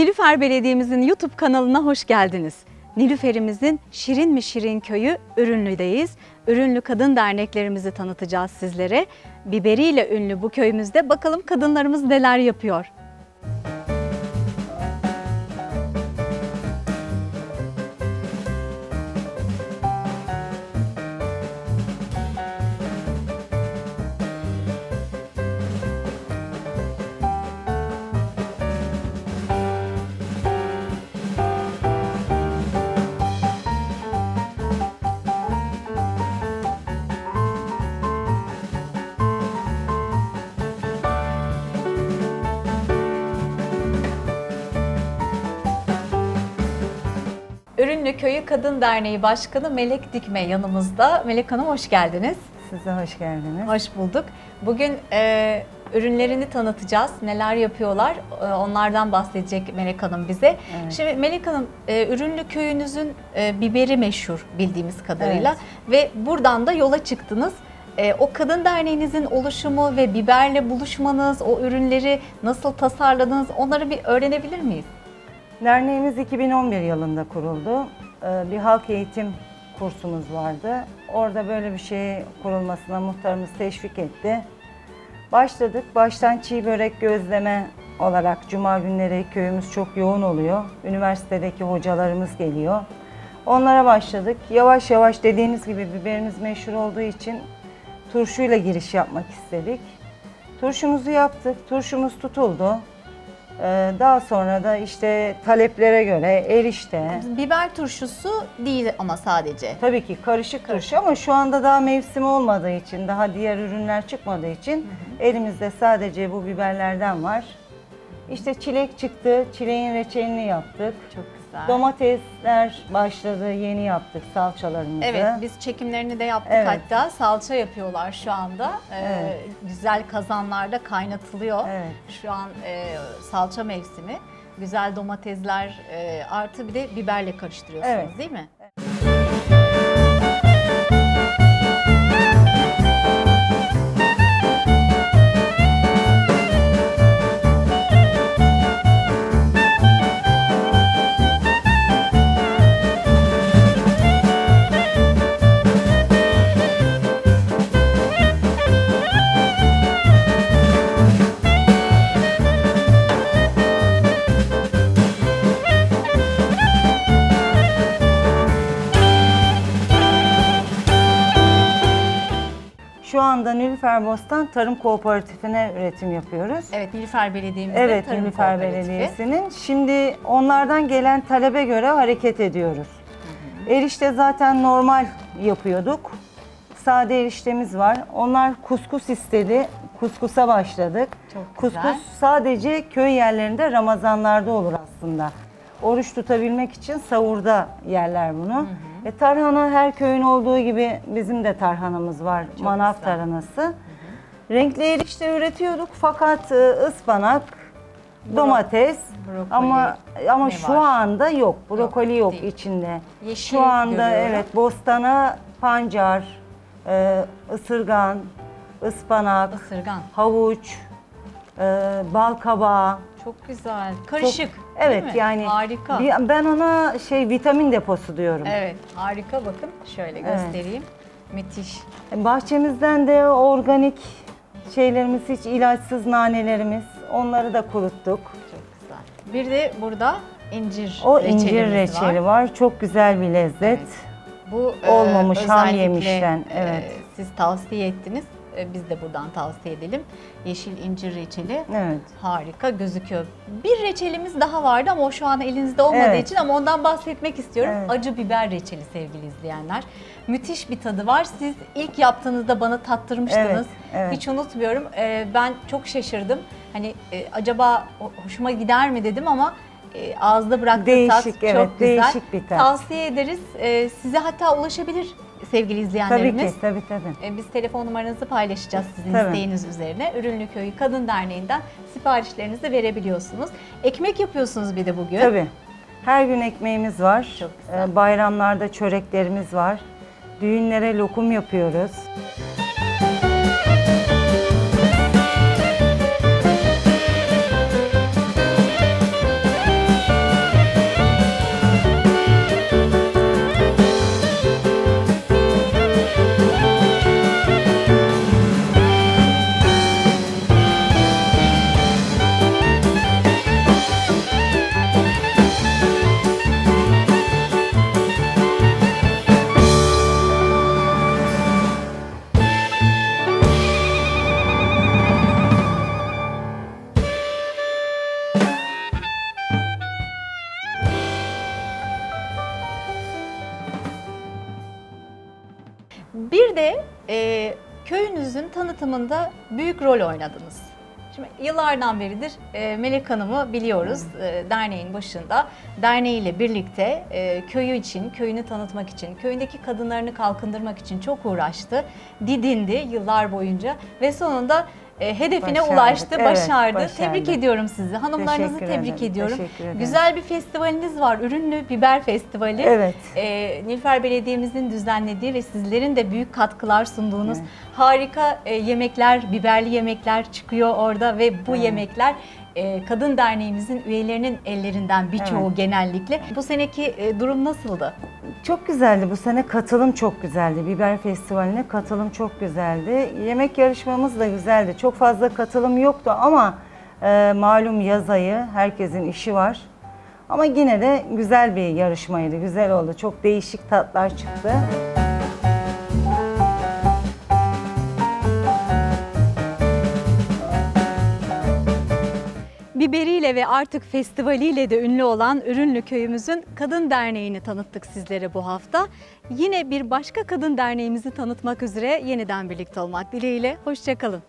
Nilüfer Belediye'mizin YouTube kanalına hoş geldiniz. Nilüfer'imizin Şirin mi Şirin köyü Ürünlü'deyiz. Ürünlü Kadın Derneklerimizi tanıtacağız sizlere. Biberiyle ünlü bu köyümüzde bakalım kadınlarımız neler yapıyor. Ürünlü Köyü Kadın Derneği Başkanı Melek Dikme yanımızda. Melek Hanım hoş geldiniz. Siz de hoş geldiniz. Hoş bulduk. Bugün e, ürünlerini tanıtacağız. Neler yapıyorlar? E, onlardan bahsedecek Melek Hanım bize. Evet. Şimdi Melek Hanım, e, Ürünlü Köyü'nüzün e, biberi meşhur bildiğimiz kadarıyla ve buradan da yola çıktınız. E, o kadın derneğinizin oluşumu ve biberle buluşmanız, o ürünleri nasıl tasarladınız onları bir öğrenebilir miyiz? Derneğimiz 2011 yılında kuruldu. Ee, Bir halk eğitim kursumuz vardı. Orada böyle bir şey kurulmasına muhtarımız teşvik etti. Başladık. Baştan çiğ börek gözleme olarak cuma günleri köyümüz çok yoğun oluyor. Üniversitedeki hocalarımız geliyor. Onlara başladık. Yavaş yavaş dediğiniz gibi biberimiz meşhur olduğu için turşuyla giriş yapmak istedik. Turşumuzu yaptık. Turşumuz tutuldu. Ee, Daha sonra da işte taleplere göre erişte, Biber turşusu değil ama sadece. tabii ki karışık turşu ama şu anda daha mevsimi olmadığı için, daha diğer ürünler çıkmadığı için elimizde sadece bu biberlerden var. İşte çilek çıktı, çileğin reçelini yaptık. Çok güzel. Domatesler başladı, yeni yaptık salçalarımızı. Evet biz çekimlerini de yaptık Evet. hatta salça yapıyorlar şu anda. Ee, Evet. Güzel kazanlarda kaynatılıyor. Evet. Şu an e, salça mevsimi. Güzel domatesler e, artı bir de biberle karıştırıyorsunuz Evet. değil mi? Anda Nilüfer Bostan Tarım Kooperatifine üretim yapıyoruz. Evet Nilüfer Belediye'mizde Evet, Tarım Nilüfer Kooperatifi. Belediyesi'nin. Şimdi onlardan gelen talebe göre hareket ediyoruz. Erişte zaten normal yapıyorduk. Sade eriştemiz var. Onlar kuskus istedi. Kuskusa başladık. Çok güzel. Kuskus sadece köy yerlerinde Ramazanlarda olur aslında. Oruç tutabilmek için savurda yerler bunu. E, tarhana her köyün olduğu gibi bizim de tarhanamız var. Manav güzel. tarhanası. Renkli erişte üretiyorduk fakat e, ıspanak, domates brokoli ama ama ne şu var? anda yok. Brokoli yok, değil. içinde. Yeşil şu anda görüyorum. evet bostana pancar, e, ısırgan, ıspanak, Isırgan. havuç, e, bal kabağı. Çok güzel. Çok- Karışık. evet değil mi? yani Harika. bir- ben ona şey vitamin deposu diyorum. Evet harika bakın. Şöyle Evet. göstereyim. Müthiş. Bahçemizden de organik şeylerimiz hiç ilaçsız nanelerimiz onları da kuruttuk. Çok güzel. Bir de burada incir O incir var. reçeli var. Çok güzel bir lezzet. Bu Olmamış, ham özellikle, yemişten, e, evet. siz tavsiye ettiniz. E, Biz de buradan tavsiye edelim. Yeşil incir reçeli Evet. harika gözüküyor. Bir reçelimiz daha vardı ama o şu an elinizde olmadığı Evet. için ama ondan bahsetmek istiyorum. Evet. Acı biber reçeli sevgili izleyenler. Müthiş bir tadı var. Siz ilk yaptığınızda bana tattırmıştınız. Evet, evet. Hiç unutmuyorum. E, Ben çok şaşırdım. Hani e, acaba ho- hoşuma gider mi dedim ama e, ağızda bıraktığı tat Değişik, çok evet, güzel. değişik bir tat. Tavsiye ederiz. E, Size hatta ulaşabilir sevgili Tabii izleyenlerimiz. ki, tabii tabii. E, Biz telefon numaranızı paylaşacağız sizin Tabii. isteğiniz üzerine. Ürünlü Köyü Kadın Derneği'nden siparişlerinizi verebiliyorsunuz. Ekmek yapıyorsunuz bir de bugün. Tabii. Her gün ekmeğimiz var. Çok güzel. Ee, Bayramlarda çöreklerimiz var. Düğünlere lokum yapıyoruz. Bir tanıtımında büyük rol oynadınız. Şimdi yıllardan beridir e, Melek Hanım'ı biliyoruz e, derneğin başında. Derneğiyle birlikte e, köyü için, köyünü tanıtmak için, köyündeki kadınlarını kalkındırmak için çok uğraştı. Didindi yıllar boyunca ve sonunda e, hedefine Başardık. ulaştı, Evet, başardı. başardı. Tebrik ediyorum sizi. Hanımlarınızı Teşekkür tebrik ederim, ediyorum. teşekkür ederim. Güzel bir festivaliniz var. Ürünlü Biber Festivali. Evet. E, Nilüfer Belediye'mizin düzenlediği ve sizlerin de büyük katkılar sunduğunuz Evet. harika e, yemekler, biberli yemekler çıkıyor orada ve bu Evet. yemekler e, Kadın Derneğimizin üyelerinin ellerinden birçoğu Evet. genellikle. Bu seneki e, durum nasıldı? Çok güzeldi bu sene katılım çok güzeldi. Biber Festivali'ne katılım çok güzeldi. Yemek yarışmamız da güzeldi. Çok fazla katılım yoktu ama e, malum yaz ayı herkesin işi var. Ama yine de güzel bir yarışmaydı. Güzel oldu. Çok değişik tatlar çıktı. Biberiyle ve artık festivaliyle de ünlü olan Ürünlü Köyümüzün Kadın Derneği'ni tanıttık sizlere bu hafta. Yine bir başka kadın derneğimizi tanıtmak üzere yeniden birlikte olmak dileğiyle. Hoşçakalın.